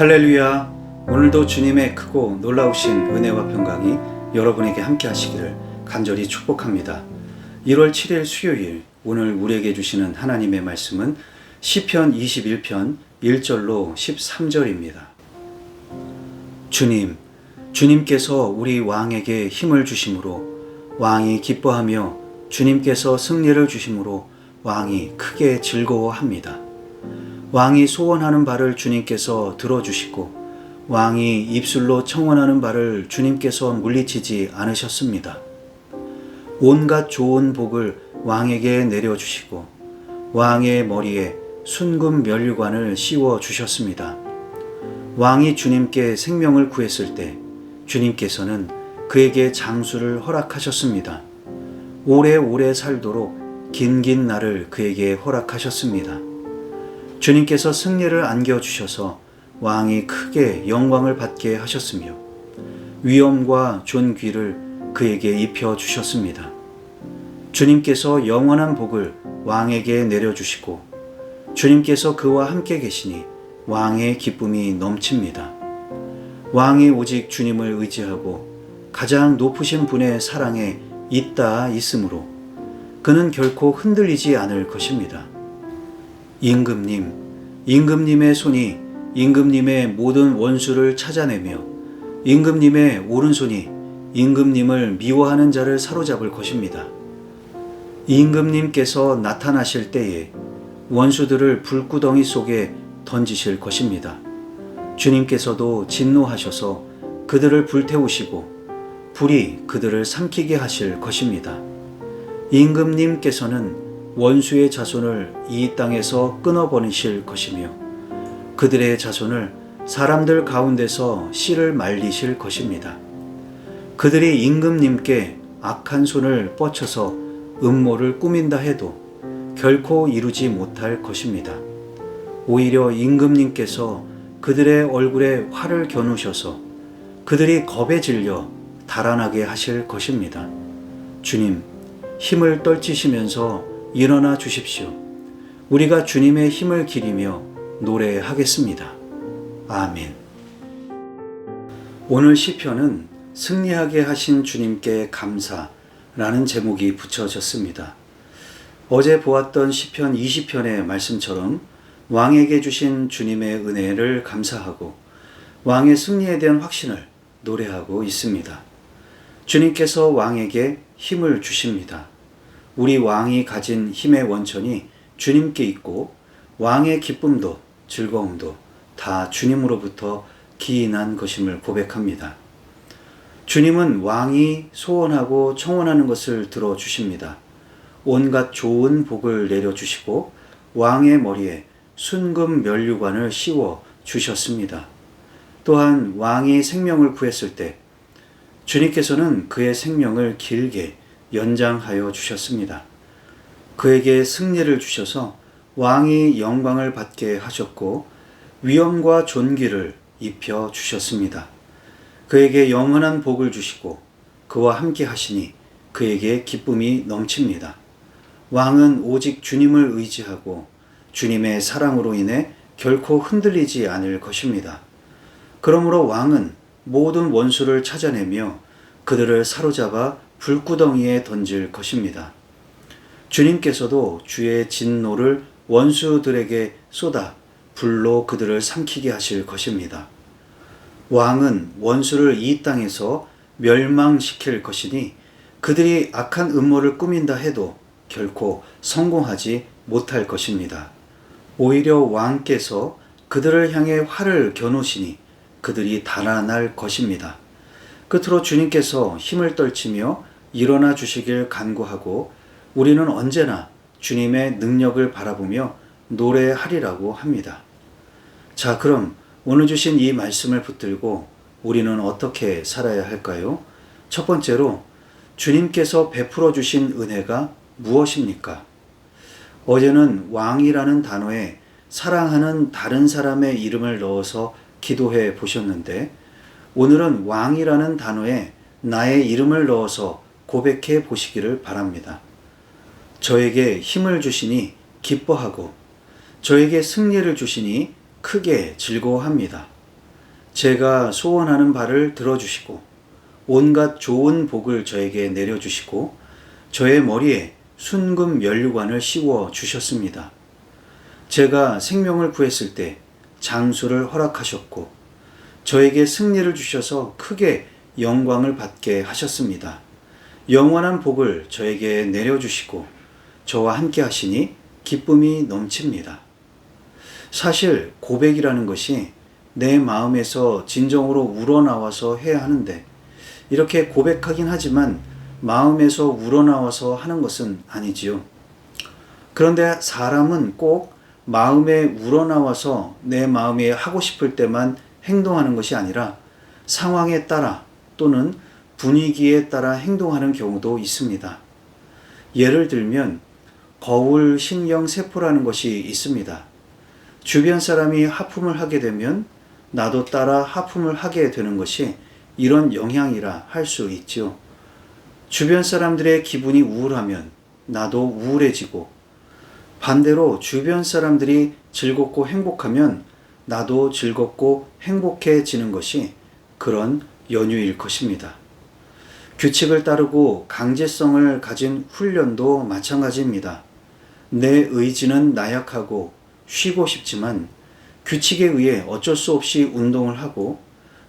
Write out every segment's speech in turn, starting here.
할렐루야. 오늘도 주님의 크고 놀라우신 은혜와 평강이 여러분에게 함께 하시기를 간절히 축복합니다. 1월 7일 수요일 오늘 우리에게 주시는 하나님의 말씀은 시편 21편 1절로 13절입니다. 주님, 주님께서 우리 왕에게 힘을 주심으로 왕이 기뻐하며 주님께서 승리를 주심으로 왕이 크게 즐거워합니다. 왕이 소원하는 바를 주님께서 들어주시고 왕이 입술로 청원하는 바를 주님께서 물리치지 않으셨습니다. 온갖 좋은 복을 왕에게 내려주시고 왕의 머리에 순금 면류관을 씌워 주셨습니다. 왕이 주님께 생명을 구했을 때 주님께서는 그에게 장수를 허락하셨습니다. 오래오래 살도록 긴긴 날을 그에게 허락하셨습니다. 주님께서 승리를 안겨주셔서 왕이 크게 영광을 받게 하셨으며 위엄과 존귀를 그에게 입혀 주셨습니다. 주님께서 영원한 복을 왕에게 내려주시고 주님께서 그와 함께 계시니 왕의 기쁨이 넘칩니다. 왕이 오직 주님을 의지하고 가장 높으신 분의 사랑에 있다 있으므로 그는 결코 흔들리지 않을 것입니다. 임금님, 임금님의 손이 임금님의 모든 원수를 찾아내며 임금님의 오른손이 임금님을 미워하는 자를 사로잡을 것입니다. 임금님께서 나타나실 때에 원수들을 불구덩이 속에 던지실 것입니다. 주님께서도 진노하셔서 그들을 불태우시고 불이 그들을 삼키게 하실 것입니다. 임금님께서는 원수의 자손을 이 땅에서 끊어버리실 것이며 그들의 자손을 사람들 가운데서 씨를 말리실 것입니다. 그들이 임금님께 악한 손을 뻗쳐서 음모를 꾸민다 해도 결코 이루지 못할 것입니다. 오히려 임금님께서 그들의 얼굴에 활을 겨누셔서 그들이 겁에 질려 달아나게 하실 것입니다. 주님, 힘을 떨치시면서 일어나 주십시오. 우리가 주님의 힘을 기리며 노래하겠습니다. 아멘. 오늘 시편은 승리하게 하신 주님께 감사라는 제목이 붙여졌습니다. 어제 보았던 시편 20편의 말씀처럼 왕에게 주신 주님의 은혜를 감사하고 왕의 승리에 대한 확신을 노래하고 있습니다. 주님께서 왕에게 힘을 주십니다. 우리 왕이 가진 힘의 원천이 주님께 있고 왕의 기쁨도 즐거움도 다 주님으로부터 기인한 것임을 고백합니다. 주님은 왕이 소원하고 청원하는 것을 들어주십니다. 온갖 좋은 복을 내려주시고 왕의 머리에 순금 면류관을 씌워 주셨습니다. 또한 왕이 생명을 구했을 때 주님께서는 그의 생명을 길게 연장하여 주셨습니다. 그에게 승리를 주셔서 왕이 영광을 받게 하셨고 위엄과 존귀를 입혀 주셨습니다. 그에게 영원한 복을 주시고 그와 함께 하시니 그에게 기쁨이 넘칩니다. 왕은 오직 주님을 의지하고 주님의 사랑으로 인해 결코 흔들리지 않을 것입니다. 그러므로 왕은 모든 원수를 찾아내며 그들을 사로잡아 불구덩이에 던질 것입니다. 주님께서도 주의 진노를 원수들에게 쏟아 불로 그들을 삼키게 하실 것입니다. 왕은 원수를 이 땅에서 멸망시킬 것이니 그들이 악한 음모를 꾸민다 해도 결코 성공하지 못할 것입니다. 오히려 왕께서 그들을 향해 활을 겨누시니 그들이 달아날 것입니다. 끝으로 주님께서 힘을 떨치며 일어나 주시길 간구하고 우리는 언제나 주님의 능력을 바라보며 노래하리라고 합니다. 자, 그럼 오늘 주신 이 말씀을 붙들고 우리는 어떻게 살아야 할까요? 첫 번째로 주님께서 베풀어 주신 은혜가 무엇입니까? 어제는 왕이라는 단어에 사랑하는 다른 사람의 이름을 넣어서 기도해 보셨는데 오늘은 왕이라는 단어에 나의 이름을 넣어서 고백해 보시기를 바랍니다. 저에게 힘을 주시니 기뻐하고 저에게 승리를 주시니 크게 즐거워합니다. 제가 소원하는 바를 들어주시고 온갖 좋은 복을 저에게 내려주시고 저의 머리에 순금 연류관을 씌워 주셨습니다. 제가 생명을 구했을 때 장수를 허락하셨고 저에게 승리를 주셔서 크게 영광을 받게 하셨습니다. 영원한 복을 저에게 내려주시고 저와 함께 하시니 기쁨이 넘칩니다. 사실 고백이라는 것이 내 마음에서 진정으로 우러나와서 해야 하는데 이렇게 고백하긴 하지만 마음에서 우러나와서 하는 것은 아니지요. 그런데 사람은 꼭 마음에 우러나와서 내 마음에 하고 싶을 때만 행동하는 것이 아니라 상황에 따라 또는 분위기에 따라 행동하는 경우도 있습니다. 예를 들면 거울 신경 세포라는 것이 있습니다. 주변 사람이 하품을 하게 되면 나도 따라 하품을 하게 되는 것이 이런 영향이라 할 수 있죠. 주변 사람들의 기분이 우울하면 나도 우울해지고 반대로 주변 사람들이 즐겁고 행복하면 나도 즐겁고 행복해지는 것이 그런 연유일 것입니다. 규칙을 따르고 강제성을 가진 훈련도 마찬가지입니다. 내 의지는 나약하고 쉬고 싶지만 규칙에 의해 어쩔 수 없이 운동을 하고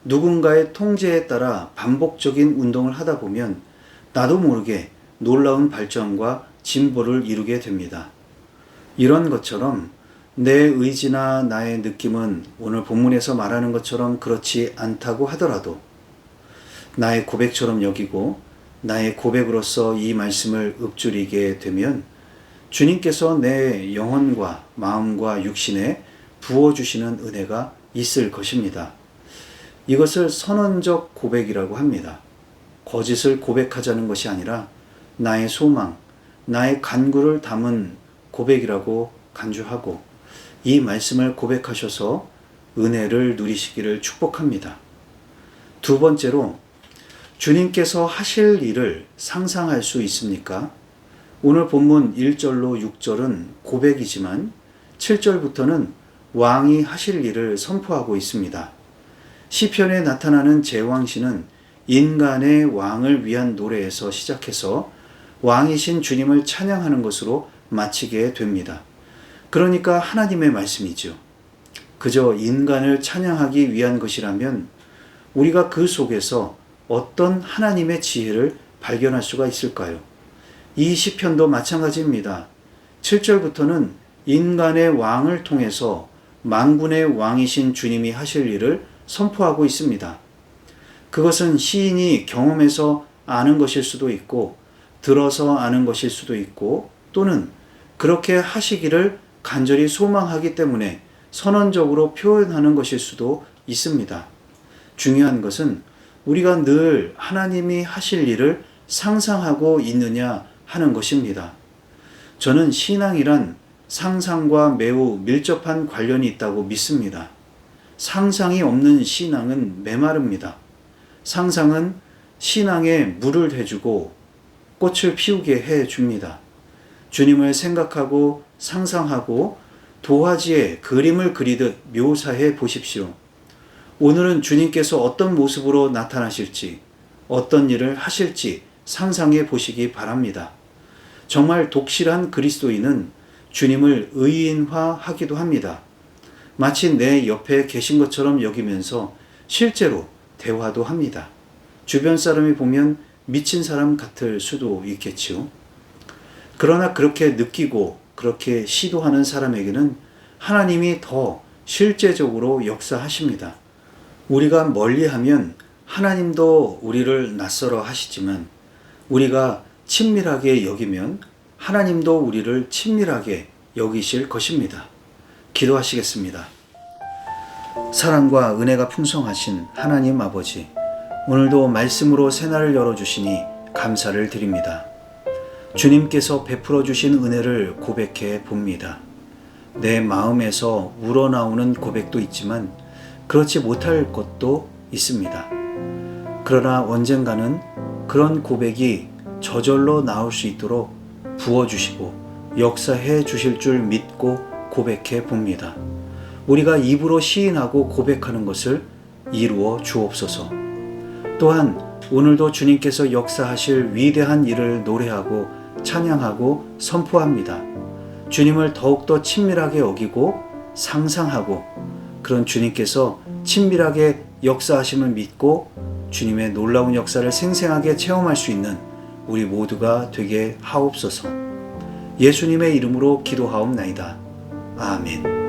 누군가의 통제에 따라 반복적인 운동을 하다 보면 나도 모르게 놀라운 발전과 진보를 이루게 됩니다. 이런 것처럼 내 의지나 나의 느낌은 오늘 본문에서 말하는 것처럼 그렇지 않다고 하더라도 나의 고백처럼 여기고 나의 고백으로서 이 말씀을 읊조리게 되면 주님께서 내 영혼과 마음과 육신에 부어주시는 은혜가 있을 것입니다. 이것을 선언적 고백이라고 합니다. 거짓을 고백하자는 것이 아니라 나의 소망, 나의 간구를 담은 고백이라고 간주하고 이 말씀을 고백하셔서 은혜를 누리시기를 축복합니다. 두 번째로 주님께서 하실 일을 상상할 수 있습니까? 오늘 본문 1절로 6절은 고백이지만 7절부터는 왕이 하실 일을 선포하고 있습니다. 시편에 나타나는 제왕시는 인간의 왕을 위한 노래에서 시작해서 왕이신 주님을 찬양하는 것으로 마치게 됩니다. 그러니까 하나님의 말씀이죠. 그저 인간을 찬양하기 위한 것이라면 우리가 그 속에서 어떤 하나님의 지혜를 발견할 수가 있을까요? 이 시편도 마찬가지입니다. 7절부터는 인간의 왕을 통해서 만군의 왕이신 주님이 하실 일을 선포하고 있습니다. 그것은 시인이 경험해서 아는 것일 수도 있고 들어서 아는 것일 수도 있고 또는 그렇게 하시기를 간절히 소망하기 때문에 선언적으로 표현하는 것일 수도 있습니다. 중요한 것은 우리가 늘 하나님이 하실 일을 상상하고 있느냐 하는 것입니다. 저는 신앙이란 상상과 매우 밀접한 관련이 있다고 믿습니다. 상상이 없는 신앙은 메마릅니다. 상상은 신앙에 물을 해주고 꽃을 피우게 해 줍니다. 주님을 생각하고 상상하고 도화지에 그림을 그리듯 묘사해 보십시오. 오늘은 주님께서 어떤 모습으로 나타나실지, 어떤 일을 하실지 상상해 보시기 바랍니다. 정말 독실한 그리스도인은 주님을 의인화 하기도 합니다. 마치 내 옆에 계신 것처럼 여기면서 실제로 대화도 합니다. 주변 사람이 보면 미친 사람 같을 수도 있겠지요. 그러나 그렇게 느끼고 그렇게 시도하는 사람에게는 하나님이 더 실제적으로 역사하십니다. 우리가 멀리 하면 하나님도 우리를 낯설어 하시지만 우리가 친밀하게 여기면 하나님도 우리를 친밀하게 여기실 것입니다. 기도하시겠습니다. 사랑과 은혜가 풍성하신 하나님 아버지, 오늘도 말씀으로 새날을 열어주시니 감사를 드립니다. 주님께서 베풀어 주신 은혜를 고백해 봅니다. 내 마음에서 우러나오는 고백도 있지만 그렇지 못할 것도 있습니다. 그러나 언젠가는 그런 고백이 저절로 나올 수 있도록 부어주시고 역사해 주실 줄 믿고 고백해 봅니다. 우리가 입으로 시인하고 고백하는 것을 이루어 주옵소서. 또한 오늘도 주님께서 역사하실 위대한 일을 노래하고 찬양하고 선포합니다. 주님을 더욱더 친밀하게 여기고 상상하고 그런 주님께서 친밀하게 역사하심을 믿고 주님의 놀라운 역사를 생생하게 체험할 수 있는 우리 모두가 되게 하옵소서. 예수님의 이름으로 기도하옵나이다. 아멘.